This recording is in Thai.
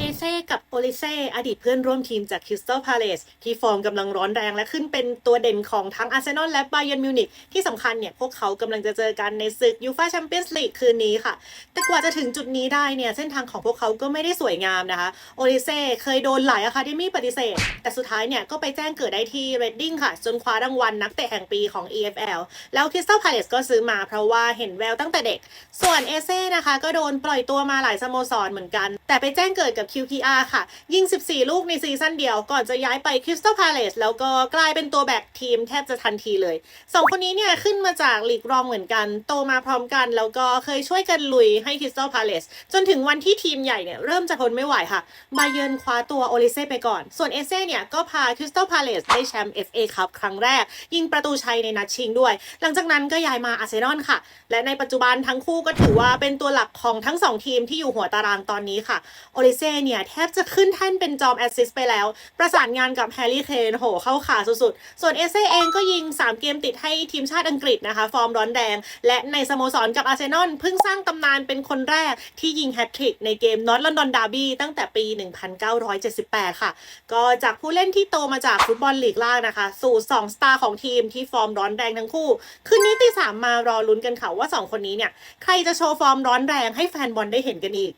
เอเซ่กับโอลิเซ่อดีตเพื่อนร่วมทีมจากคริสตัลพาเลสที่ฟอร์มกำลังร้อนแรงและขึ้นเป็นตัวเด่นของทั้งอาร์เซนอลและบาเยิร์นมิวนิกที่สำคัญเนี่ย พวกเขากำลังจะเจอกันในศึกยูฟ่าแชมเปี้ยนส์ลีกคืนนี้ค่ะ แต่กว่าจะถึงจุดนี้ได้เนี่ย เส้นทางของพวกเขาก็ไม่ได้สวยงามนะคะ โอลิเซ่เคยโดนหลายอะคาเดมี่ปฏิเสธ แต่สุดท้ายเนี่ย ก็ไปแจ้งเกิดได้ที่เรดดิ้งค่ะ จนคว้ารางวัลนักเตะแห่งปีของ EFL แล้วคริสตัลพาเลสก็ซื้อมาเพราะว่าเห็นแววตั้งแต่เด็ก ส่วนเอเซ่นะคะก็โดนปล่อยตัวมาหลายสโมสรเหมือนกัน แต่ไปแจ้งเกิดกับ QPR ค่ะ ยิง 14 ลูกในซีซั่นเดียวก่อนจะย้ายไปคริสตัลพาเลสแล้วก็กลายเป็นตัวแบกทีมแทบจะทันทีเลยสองคนนี้เนี่ยขึ้นมาจากลีกรองเหมือนกัน โตมาพร้อมกันแล้วก็เคยช่วยกันลุยให้คริสตัลพาเลสจนถึงวันที่ทีมใหญ่เนี่ยเริ่มจะทนไม่ไหวค่ะบาเยิร์นคว้าตัวโอลิเซ่ไปก่อน ส่วนเอเซ่เนี่ยก็พาคริสตัลพาเลสได้แชมป์ FA คัพครั้งแรก ยิงประตูชัยในนัดชิงด้วย หลังจากนั้นก็ย้ายมาอาร์เซนอลค่ะ และในปัจจุบันทั้งคู่ก็ถือว่าเป็นตัวหลักของทั้งสองทีมที่อยู่หัวตารางตอนนี้ค่ะโอลิเซ่เนี่ย แทบจะขึ้นแท่นเป็นจอมแอสซิสไปแล้ว ประสานงานกับแฮร์รี่เคนโหเข้าขาสุดๆ ส่วนเอเซ่เองก็ยิง 3 เกมติดให้ทีมชาติอังกฤษนะคะ ฟอร์มร้อนแดง และในสโมสรกับอาร์เซนอลเพิ่งสร้างตำนานเป็นคนแรกที่ยิงแฮตทริกในเกมนอตลอนดอนดาร์บี้ตั้งแต่ปี 1978 ค่ะ ก็จากผู้เล่นที่โตมาจากฟุตบอลลีกล่างนะคะ สู่ 2 สตาร์ของทีมที่ฟอร์มร้อนแรงทั้งคู่ คืนนี้ตีสามมารอลุ้นกันค่ะว่า 2 คนนี้เนี่ยใครจะโชว์ฟอร์มร้อนแรงให้แฟนบอลได้เห็นกันอีก